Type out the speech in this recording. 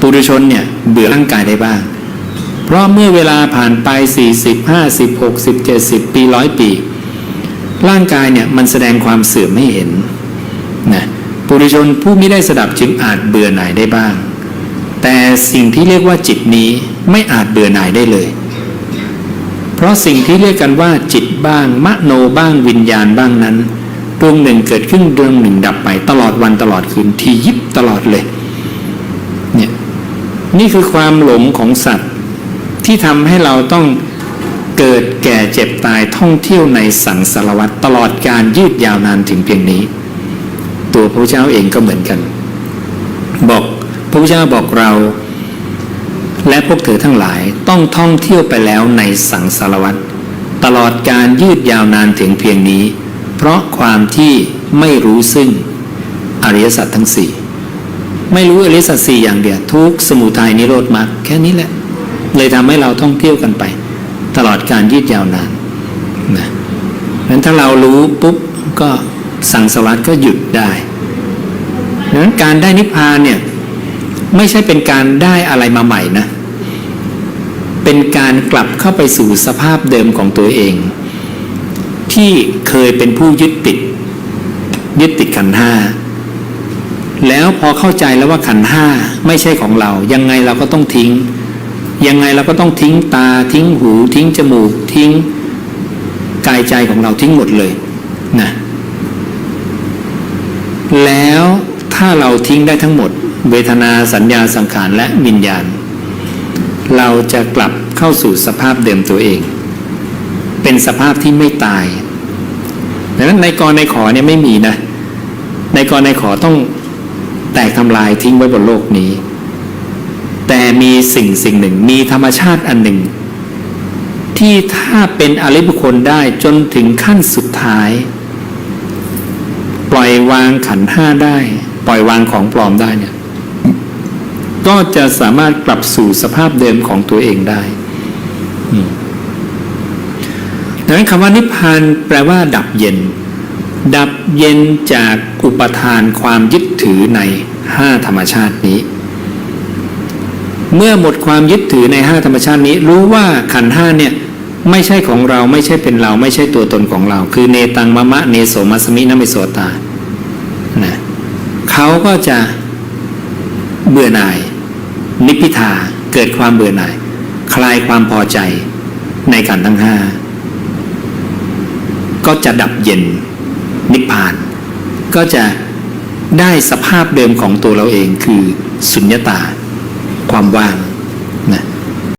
ปุถุชนเนี่ยเบื่อร่างกายได้บ้าง เพราะเมื่อเวลาผ่านไป 40 50 60 70 ปีร้อยปี ร่างกายเนี่ยมันแสดงความเสื่อมให้เห็นนะปุถุชนผู้ไม่ได้สดับจึงอาจเบื่อหน่ายได้บ้าง แต่สิ่งที่เรียกว่าจิตนี้ไม่อาจเบื่อหน่ายได้เลย เพราะสิ่งที่เรียกกันว่าจิตบ้าง มโนบ้างวิญญาณบ้างนั้นดวงหนึ่งเกิดขึ้นดวงหนึ่งดับไปตลอดวันตลอดคืนที่ยิบตลอดเลย นี่คือความหลงของสัตว์ ที่ทำให้เราต้องเกิดแก่เจ็บตายท่องเที่ยวในสังสารวัฏตลอดการยืดยาวนานถึงเพียงนี้ ตัวพระเจ้าเองก็เหมือนกัน บอกพระพุทธเจ้าบอกเรา และพวกเธอทั้งหลายต้องท่องเที่ยวไปแล้วในสังสารวัฏตลอดการยืดยาวนานถึงเพียงนี้ เพราะความที่ไม่รู้ซึ่งอริยสัจทั้งสี่ ไม่รู้อริสัจสี่อย่างเดียวทุกสมุทัยนิโรธมรรคแค่นี้แหละ เลยทำให้เราท่องเที่ยวกันไป ตลอดการยืดยาวนานนะเพราะฉะนั้นถ้าเรารู้ปุ๊บก็สังสารวัฏก็หยุดได้ดังนั้นการได้นิพพานเนี่ยไม่ใช่เป็นการได้อะไรมาใหม่นะ เป็นการกลับเข้าไปสู่สภาพเดิมของตัวเอง ที่เคยเป็นผู้ยึดติด ยึดติดขันห้า แล้วพอเข้าใจแล้วว่าขันห้าไม่ใช่ของเรา ยังไงเราก็ต้องทิ้ง ยังไงเราก็ต้องทิ้งตาทิ้งหู ทิ้งจมูก ทิ้งกายใจของเราทิ้งหมดเลยนะแล้วถ้าเราทิ้งได้ทั้งหมด เวทนาสัญญาสังขารและวิญญาณ เราจะกลับเข้าสู่สภาพเดิมตัวเอง เป็นสภาพที่ไม่ตายดังนั้นในกรในขอเนี่ยไม่มีนะ ในกรในขอต้อง แตกทำลายทิ้งไว้บนโลกนี้ แต่มีสิ่งสิ่งหนึ่งมีธรรมชาติอันหนึ่ง ที่ถ้าเป็นอริบุคคลได้จนถึงขั้นสุดท้าย ปล่อยวางขันห้าได้ ปล่อยวางของปลอมได้เนี่ยก็จะสามารถกลับสู่สภาพเดิมของตัวเองได้ดังนั้นคำว่านิพพานแปลว่าดับเย็น ดับเย็นจากอุปทานความยึดถือในห้าธรรมชาตินี้ เมื่อหมดความยึดถือในห้าธรรมชาตินี้ รู้ว่าขันธ์ห้าเนี่ยไม่ใช่ของเราไม่ใช่เป็นเรา ไม่ใช่ตัวตนของเรา คือเนตังมะมะเนโสมัสมินะมิโสตานะเขาก็จะเบื่อหน่าย นิพพิทาเกิดความเบื่อหน่าย คลายความพอใจในขันธ์ทั้งห้าก็จะดับเย็น นิพพาน ก็จะได้สภาพเดิมของตัวเราเองคือสุญญตา ความว่างนะ